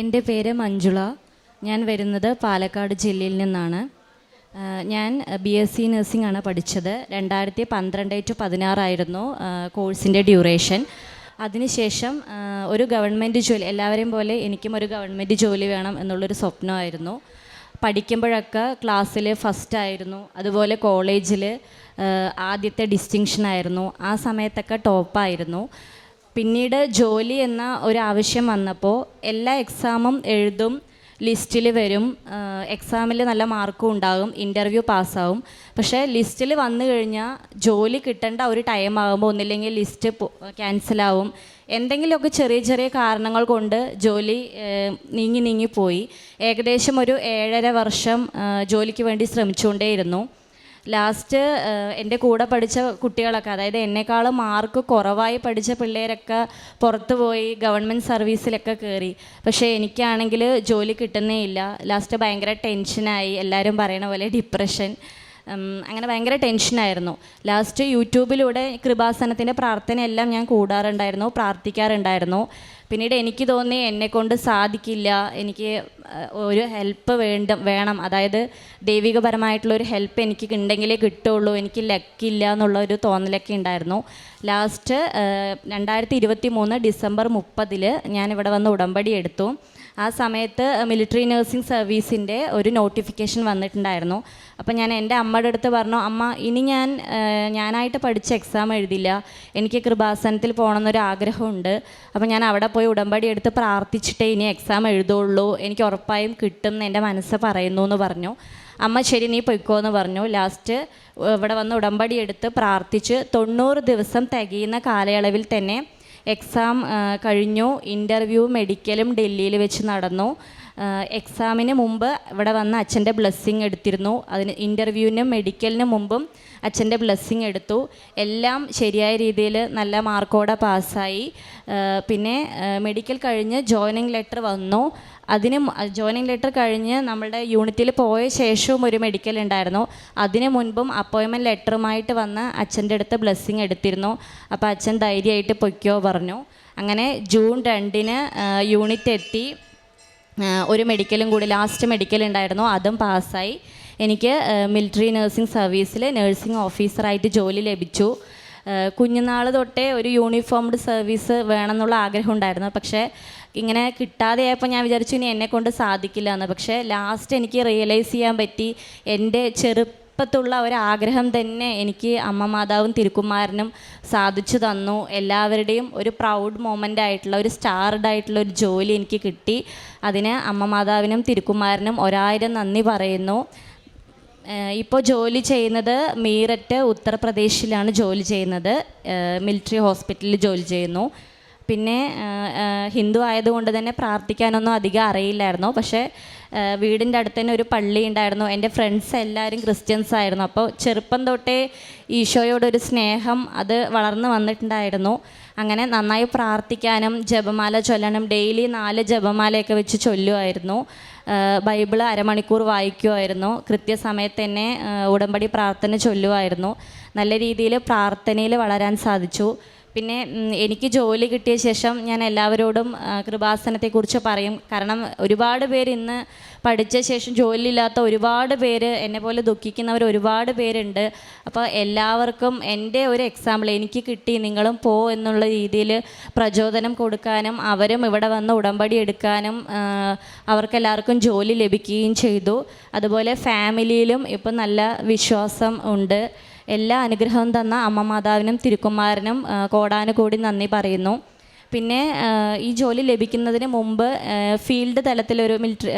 എന്റെ പേര് മഞ്ജുള. ഞാൻ വരുന്നത് പാലക്കാട് ജില്ലയിൽ നിന്നാണ്. ഞാൻ ബി എസ് സി നഴ്സിംഗ് ആണ് പഠിച്ചത്. രണ്ടായിരത്തി പന്ത്രണ്ട് ടു പതിനാറായിരുന്നു കോഴ്സിന്റെ ഡ്യൂറേഷൻ. അതിനുശേഷം ഒരു ഗവൺമെന്റ് ജോലി എല്ലാവരെയും പോലെ എനിക്കും ഒരു ഗവൺമെന്റ് ജോലി വേണം എന്നുള്ളൊരു സ്വപ്നമായിരുന്നു. പഠിക്കുമ്പോഴൊക്കെ ക്ലാസ്സിൽ ഫസ്റ്റ് ആയിരുന്നു. അതുപോലെ കോളേജിൽ ആദ്യത്തെ ഡിസ്റ്റിങ്ഷൻ ആയിരുന്നു. ആ സമയത്തൊക്കെ ടോപ്പായിരുന്നു പിന്നീട് ജോലി എന്ന ഒരു ആവശ്യം വന്നപ്പോൾ എല്ലാ എക്സാമും എഴുതും ലിസ്റ്റിൽ വരും. എക്സാമിൽ നല്ല മാർക്കും ഉണ്ടാകും ഇന്റർവ്യൂ പാസ്സാവും പക്ഷേ ലിസ്റ്റിൽ വന്നു കഴിഞ്ഞാൽ ജോലി കിട്ടേണ്ട ഒരു ടൈം ആകുമ്പോൾ ഒന്നില്ലെങ്കിൽ ലിസ്റ്റ് ക്യാൻസലാവും എന്തെങ്കിലുമൊക്കെ ചെറിയ ചെറിയ കാരണങ്ങൾ കൊണ്ട് ജോലി നീങ്ങി നീങ്ങി പോയി. ഏകദേശം ഒരു ഏഴര വർഷം ജോലിക്ക് വേണ്ടി ശ്രമിച്ചുകൊണ്ടേയിരുന്നു. ലാസ്റ്റ് എന്റെ കൂടെ പഠിച്ച കുട്ടികളൊക്കെ അതായത് എന്നെക്കാളും മാർക്ക് കുറവായി പഠിച്ച പിള്ളേരൊക്കെ പുറത്ത് പോയി ഗവൺമെന്റ് സർവീസിലൊക്കെ കയറി പക്ഷേ എനിക്കാണെങ്കിൽ ജോലി കിട്ടുന്നേ ഇല്ല. ലാസ്റ്റ് ഭയങ്കര ടെൻഷനായി എല്ലാവരും പറയണ പോലെ ഡിപ്രഷൻ അങ്ങനെ ഭയങ്കര ടെൻഷനായിരുന്നു ലാസ്റ്റ് യൂട്യൂബിലൂടെ കൃപാസനത്തിന്റെ പ്രാർത്ഥനയെല്ലാം ഞാൻ കൂടാറുണ്ടായിരുന്നു പ്രാർത്ഥിക്കാറുണ്ടായിരുന്നു. പിന്നീട് എനിക്ക് തോന്നി എന്നെക്കൊണ്ട് സാധിക്കില്ല. എനിക്ക് ഒരു ഹെൽപ്പ് വേണ്ട വേണം. അതായത് ദൈവികപരമായിട്ടുള്ള ഒരു ഹെൽപ്പ് എനിക്ക് ഉണ്ടെങ്കിലേ കിട്ടുള്ളൂ. എനിക്ക് ലക്കില്ല എന്നുള്ള ഒരു തോന്നലൊക്കെ ഉണ്ടായിരുന്നു. ലാസ്റ്റ് രണ്ടായിരത്തി ഇരുപത്തി മൂന്ന് ഡിസംബർ മുപ്പതിൽ ഇവിടെ വന്ന് ഉടമ്പടി എടുത്തു. ആ സമയത്ത് മിലിറ്ററി നഴ്സിംഗ് സർവീസിന്റെ ഒരു നോട്ടിഫിക്കേഷൻ വന്നിട്ടുണ്ടായിരുന്നു. അപ്പോൾ ഞാൻ എന്റെ അമ്മയുടെ അടുത്ത് പറഞ്ഞു അമ്മ ഇനി ഞാൻ ഞാനായിട്ട് പഠിച്ച എക്സാം എഴുതില്ല. എനിക്ക് കൃപാസനത്തിൽ പോകണമെന്നൊരു ആഗ്രഹമുണ്ട് അപ്പോൾ ഞാൻ അവിടെ പോയി ഉടമ്പടി എടുത്ത് പ്രാർത്ഥിച്ചിട്ടേ ഇനി എക്സാം എഴുതുള്ളൂ. എനിക്ക് ഉറപ്പായും കിട്ടും എന്റെ മനസ്സ് പറയുന്നു എന്ന് പറഞ്ഞു. അമ്മ ശരി നീ പൊയ്ക്കോ എന്ന് പറഞ്ഞു. ലാസ്റ്റ് ഇവിടെ വന്ന് ഉടമ്പടി എടുത്ത് പ്രാർത്ഥിച്ച് തൊണ്ണൂറ് ദിവസം തികയുന്ന കാലയളവിൽ തന്നെ എക്സാം കഴിഞ്ഞു. ഇന്റർവ്യൂ മെഡിക്കലും ഡൽഹിയിൽ വെച്ച് നടന്നു. എക്സാമിന് മുമ്പ് ഇവിടെ വന്ന് അച്ഛന്റെ ബ്ലെസ്സിങ് എടുത്തിരുന്നു. അതിന് ഇന്റർവ്യൂവിനും മെഡിക്കലിനും മുമ്പും അച്ഛന്റെ ബ്ലെസ്സിങ് എടുത്തു. എല്ലാം ശരിയായ രീതിയിൽ നല്ല മാർക്കോടെ പാസ്സായി പിന്നെ മെഡിക്കൽ കഴിഞ്ഞ് ജോയിനിങ് ലെറ്റർ വന്നു. അതിന് ജോയിനിങ് ലെറ്റർ കഴിഞ്ഞ് നമ്മളുടെ യൂണിറ്റിൽ പോയ ശേഷവും ഒരു മെഡിക്കൽ ഉണ്ടായിരുന്നു. അതിന് മുൻപും അപ്പോയിൻമെന്റ് ലെറ്ററുമായിട്ട് വന്ന് അച്ഛന്റെ അടുത്ത് ബ്ലെസ്സിങ് എടുത്തിരുന്നു. അപ്പോൾ അച്ഛൻ ധൈര്യമായിട്ട് പൊയ്ക്കോ പറഞ്ഞു. അങ്ങനെ ജൂൺ രണ്ടിന് യൂണിറ്റ് എത്തി. ഒരു മെഡിക്കലും കൂടി ലാസ്റ്റ് മെഡിക്കൽ ഉണ്ടായിരുന്നു. അതും പാസ്സായി. എനിക്ക് മിലിറ്ററി നഴ്സിംഗ് സർവീസിൽ നഴ്സിംഗ് ഓഫീസറായിട്ട് ജോലി ലഭിച്ചു. കുഞ്ഞുനാൾ തൊട്ടേ ഒരു യൂണിഫോംഡ് സർവീസ് വേണമെന്നുള്ള ആഗ്രഹം ഉണ്ടായിരുന്നു. പക്ഷേ ഇങ്ങനെ കിട്ടാതെയായപ്പോൾ ഞാൻ വിചാരിച്ചു ഇനി എന്നെ കൊണ്ട് സാധിക്കില്ല എന്ന്. പക്ഷേ ലാസ്റ്റ് എനിക്ക് റിയലൈസ് ചെയ്യാൻ പറ്റി. എന്റെ ചെറുപ്പത്തുള്ള ഒരാഗ്രഹം തന്നെ എനിക്ക് അമ്മ മാതാവും തിരുക്കുമാരനും സാധിച്ചു തന്നു. എല്ലാവരുടെയും ഒരു പ്രൗഡ് മൊമെന്റ് ആയിട്ടുള്ള ഒരു സ്റ്റാർഡ് ആയിട്ടുള്ള ഒരു ജോലി എനിക്ക് കിട്ടി. അതിന് അമ്മ മാതാവിനും തിരുക്കുമാരനും ഒരായിരം നന്ദി പറയുന്നു. ഇപ്പോൾ ജോലി ചെയ്യുന്നത് മീററ്റ് ഉത്തർപ്രദേശിലാണ് ജോലി ചെയ്യുന്നത്. മിലിറ്ററി ഹോസ്പിറ്റലിൽ ജോലി ചെയ്യുന്നു. പിന്നെ ഹിന്ദു ആയതുകൊണ്ട് തന്നെ പ്രാർത്ഥിക്കാനൊന്നും അധികം അറിയില്ലായിരുന്നു. പക്ഷേ വീടിന്റെ അടുത്ത് തന്നെ ഒരു പള്ളി ഉണ്ടായിരുന്നു. എന്റെ ഫ്രണ്ട്സ് എല്ലാവരും ക്രിസ്ത്യൻസ് ആയിരുന്നു. അപ്പോൾ ചെറുപ്പം തൊട്ടേ ഈശോയോടൊരു സ്നേഹം അത് വളർന്നു വന്നിട്ടുണ്ടായിരുന്നു. അങ്ങനെ നന്നായി പ്രാർത്ഥിക്കാനും ജപമാല ചൊല്ലണം ഡെയിലി നാല് ജപമാലയൊക്കെ വെച്ച് ചൊല്ലുമായിരുന്നു. ബൈബിൾ അരമണിക്കൂർ വായിക്കുമായിരുന്നു കൃത്യസമയത്ത് തന്നെ ഉടമ്പടി പ്രാർത്ഥന ചൊല്ലുമായിരുന്നു നല്ല രീതിയിൽ പ്രാർത്ഥനയിൽ വളരാൻ സാധിച്ചു. പിന്നെ എനിക്ക് ജോലി കിട്ടിയ ശേഷം ഞാൻ എല്ലാവരോടും കൃപാസനത്തെക്കുറിച്ച് പറയും. കാരണം ഒരുപാട് പേര് ഇന്ന് പഠിച്ച ശേഷം ജോലിയില്ലാത്ത ഒരുപാട് പേര് എന്നെ പോലെ ദുഃഖിക്കുന്നവർ ഒരുപാട് പേരുണ്ട്. അപ്പോൾ എല്ലാവർക്കും എന്റെ ഒരു എക്സാമ്പിൾ എനിക്ക് കിട്ടി നിങ്ങളും പോ എന്നുള്ള രീതിയിൽ പ്രചോദനം കൊടുക്കാനും അവരും ഇവിടെ വന്ന് ഉടമ്പടി എടുക്കാനും അവർക്കെല്ലാവർക്കും ജോലി ലഭിക്കുകയും ചെയ്തു. അതുപോലെ ഫാമിലിയിലും ഇപ്പം നല്ല വിശ്വാസം ഉണ്ട്. എല്ലാ അനുഗ്രഹവും തന്ന അമ്മ മാതാവിനും തിരുക്കുമാരനും കോടാനുകൂടി നന്ദി പറയുന്നു. പിന്നെ ഈ ജോലി ലഭിക്കുന്നതിന് മുമ്പ് field തലത്തിലൊരു military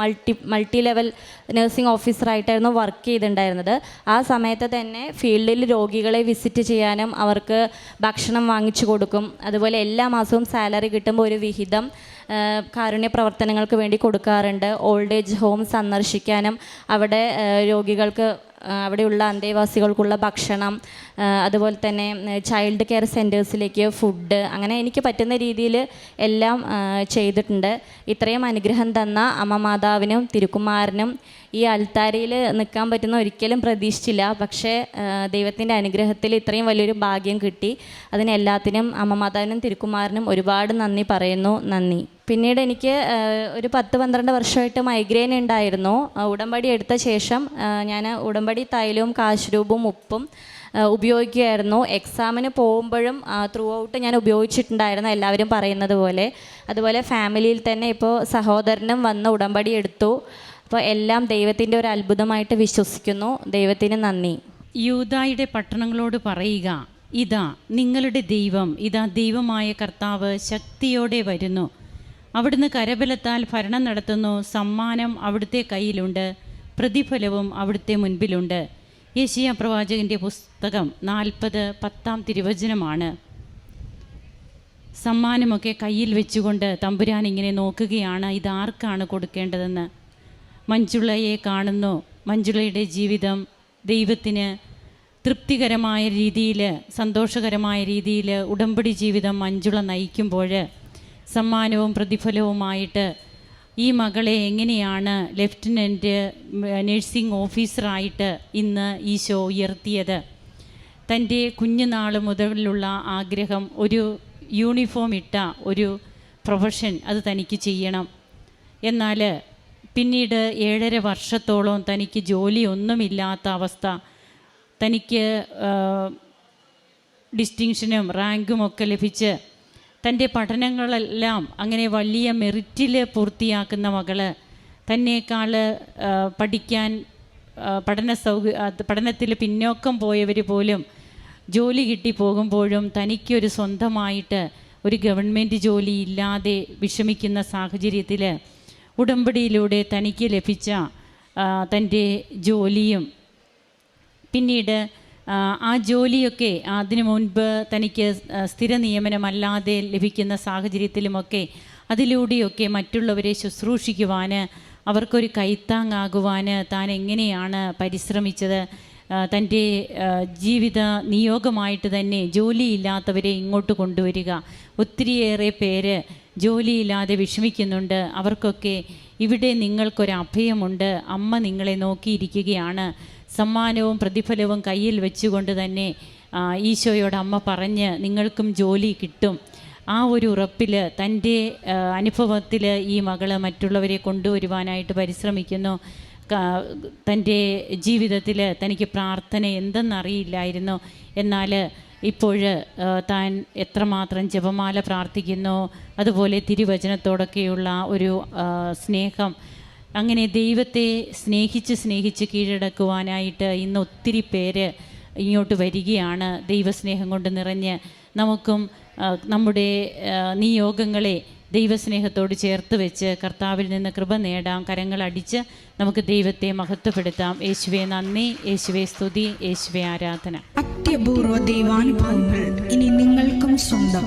multi multi level nursing ഓഫീസറായിട്ടായിരുന്നു work ചെയ്തിട്ടുണ്ടായിരുന്നത്. ആ സമയത്ത് തന്നെ ഫീൽഡിൽ രോഗികളെ വിസിറ്റ് ചെയ്യാനും അവർക്ക് ഭക്ഷണം വാങ്ങിച്ചു കൊടുക്കും. അതുപോലെ എല്ലാ മാസവും സാലറി കിട്ടുമ്പോൾ ഒരു വിഹിതം കാരുണ്യ പ്രവർത്തനങ്ങൾക്ക് വേണ്ടി കൊടുക്കാറുണ്ട്. ഓൾഡ് ഏജ് ഹോം സന്ദർശിക്കാനും അവിടെ രോഗികൾക്ക് അവിടെയുള്ള അന്തേവാസികൾക്കുള്ള ഭക്ഷണം അതുപോലെ തന്നെ ചൈൽഡ് കെയർ സെന്റേഴ്സിലേക്ക് ഫുഡ് അങ്ങനെ എനിക്ക് പറ്റുന്ന രീതിയിൽ എല്ലാം ചെയ്തിട്ടുണ്ട്. ഇത്രയും അനുഗ്രഹം തന്ന അമ്മ മാതാവിനും ഈ അൽത്താരയിൽ നിൽക്കാൻ പറ്റുന്ന ഒരിക്കലും പ്രതീക്ഷിച്ചില്ല. പക്ഷേ ദൈവത്തിന്റെ അനുഗ്രഹത്തിൽ ഇത്രയും വലിയൊരു ഭാഗ്യം കിട്ടി. അതിനെല്ലാത്തിനും അമ്മ മാതാവിനും ഒരുപാട് നന്ദി പറയുന്നു. നന്ദി. പിന്നീട് എനിക്ക് ഒരു പത്ത് പന്ത്രണ്ട് വർഷമായിട്ട് മൈഗ്രെയിൻ ഉണ്ടായിരുന്നു. ഉടമ്പടി എടുത്ത ശേഷം ഞാൻ ഉടമ്പടി തൈലവും കാശ്രൂപും ഉപ്പും ഉപയോഗിക്കുമായിരുന്നു എക്സാമിന് പോകുമ്പോഴും ത്രൂ ഔട്ട് ഞാൻ ഉപയോഗിച്ചിട്ടുണ്ടായിരുന്നു എല്ലാവരും പറയുന്നത് പോലെ. അതുപോലെ ഫാമിലിയിൽ തന്നെ ഇപ്പോൾ സഹോദരനും വന്ന് ഉടമ്പടി എടുത്തു. അപ്പോൾ എല്ലാം ദൈവത്തിന്റെ ഒരു അത്ഭുതമായിട്ട് വിശ്വസിക്കുന്നു. ദൈവത്തിന് നന്ദി. യൂതായുടെ പട്ടണങ്ങളോട് പറയുക ഇതാ നിങ്ങളുടെ ദൈവം ഇതാ ദൈവമായ കർത്താവ് ശക്തിയോടെ വരുന്നു. അവിടുന്ന് കരബലത്താൽ ഭരണം നടത്തുന്നു. സമ്മാനം അവിടുത്തെ കയ്യിലുണ്ട്. പ്രതിഫലവും അവിടുത്തെ മുൻപിലുണ്ട്. യേശിയ പ്രവാചകന്റെ പുസ്തകം നാൽപ്പത് പത്താം തിരുവചനമാണ്. സമ്മാനമൊക്കെ കയ്യിൽ വെച്ചുകൊണ്ട് തമ്പുരാൻ ഇങ്ങനെ നോക്കുകയാണ്. ഇതാർക്കാണ് കൊടുക്കേണ്ടതെന്ന്? മഞ്ജുളയെ കാണുന്നു. മഞ്ജുളയുടെ ജീവിതം ദൈവത്തിന് തൃപ്തികരമായ രീതിയിൽ സന്തോഷകരമായ രീതിയിൽ ഉടമ്പടി ജീവിതം മഞ്ജുള നയിക്കുമ്പോൾ സമ്മാനവും പ്രതിഫലവുമായിട്ട് ഈ മകളെ എങ്ങനെയാണ് ലെഫ്റ്റനന്റ് നഴ്സിംഗ് ഓഫീസറായിട്ട് ഇന്ന് ഈശോ ഉയർത്തിയത്? തന്റെ കുഞ്ഞുനാൾ മുതലുള്ള ആഗ്രഹം ഒരു യൂണിഫോം ഇട്ട ഒരു പ്രൊഫഷൻ അത് തനിക്ക് ചെയ്യണം. എന്നാൽ പിന്നീട് ഏഴര വർഷത്തോളം തനിക്ക് ജോലി ഒന്നുമില്ലാത്ത അവസ്ഥ തനിക്ക് ഡിസ്റ്റിങ്ഷനും റാങ്കും ഒക്കെ ലഭിച്ച് തന്റെ പഠനങ്ങളെല്ലാം അങ്ങനെ വലിയ മെറിറ്റിൽ പൂർത്തിയാക്കുന്ന മകൾ തന്നേക്കാൾ പഠിക്കാൻ പഠന സൗക പഠനത്തിൽ പിന്നോക്കം പോയവർ പോലും ജോലി കിട്ടി പോകുമ്പോഴും തനിക്കൊരു സ്വന്തമായിട്ട് ഒരു ഗവൺമെന്റ് ജോലി ഇല്ലാതെ വിഷമിക്കുന്ന സാഹചര്യത്തിൽ ഉടമ്പടിയിലൂടെ തനിക്ക് ലഭിച്ച തന്റെ ജോലിയും. പിന്നീട് ആ, ജോലിയൊക്കെ അതിനു മുൻപ് തനിക്ക് സ്ഥിര നിയമനമല്ലാതെ ലഭിക്കുന്ന സാഹചര്യത്തിലുമൊക്കെ അതിലൂടെയൊക്കെ മറ്റുള്ളവരെ ശുശ്രൂഷിക്കുവാൻ അവർക്കൊരു കൈത്താങ്ങാകുവാൻ താൻ എങ്ങനെയാണ് പരിശ്രമിച്ചത്? തന്റെ ജീവിത നിയോഗമായിട്ട് തന്നെ ജോലിയില്ലാത്തവരെ ഇങ്ങോട്ട് കൊണ്ടുവരിക. ഒത്തിരിയേറെ പേര് ജോലിയില്ലാതെ വിഷമിക്കുന്നുണ്ട്. അവർക്കൊക്കെ ഇവിടെ നിങ്ങൾക്കൊരു അഭയമുണ്ട് അമ്മ നിങ്ങളെ നോക്കിയിരിക്കുകയാണ്. സമ്മാനവും പ്രതിഫലവും കയ്യിൽ വെച്ചുകൊണ്ട് തന്നെ ഈശോയോട് അമ്മ പറഞ്ഞ് നിങ്ങൾക്കും ജോലി കിട്ടും. ആ ഒരു ഉറപ്പിൽ തന്റെ അനുഭവത്തിൽ ഈ മകൾ മറ്റുള്ളവരെ കൊണ്ടുവരുവാനായിട്ട് പരിശ്രമിക്കുന്നു. തന്റെ ജീവിതത്തിൽ തനിക്ക് പ്രാർത്ഥന എന്തെന്നറിയില്ലായിരുന്നു. എന്നാൽ ഇപ്പോൾ താൻ എത്രമാത്രം ജപമാല പ്രാർത്ഥിക്കുന്നു. അതുപോലെ തിരുവചനത്തോടൊക്കെയുള്ള ഒരു സ്നേഹം. അങ്ങനെ ദൈവത്തെ സ്നേഹിച്ച് സ്നേഹിച്ച് കീഴടക്കുവാനായിട്ട് ഇന്ന് ഒത്തിരി പേര് ഇങ്ങോട്ട് വരികയാണ്. ദൈവസ്നേഹം കൊണ്ട് നിറഞ്ഞ് നമുക്കും നമ്മുടെ നിയോഗങ്ങളെ ദൈവസ്നേഹത്തോട് ചേർത്ത് വെച്ച് കർത്താവിൽ നിന്ന് കൃപ നേടാം കരങ്ങൾ അടിച്ച് നമുക്ക് ദൈവത്തെ മഹത്വപ്പെടുത്താം. യേശുവെ നന്ദി. യേശുവെ സ്തുതി. യേശുവെ ആരാധന. അത്യപൂർവ ദൈവാനുഭവങ്ങൾ ഇനി നിങ്ങൾക്കും സ്വന്തം.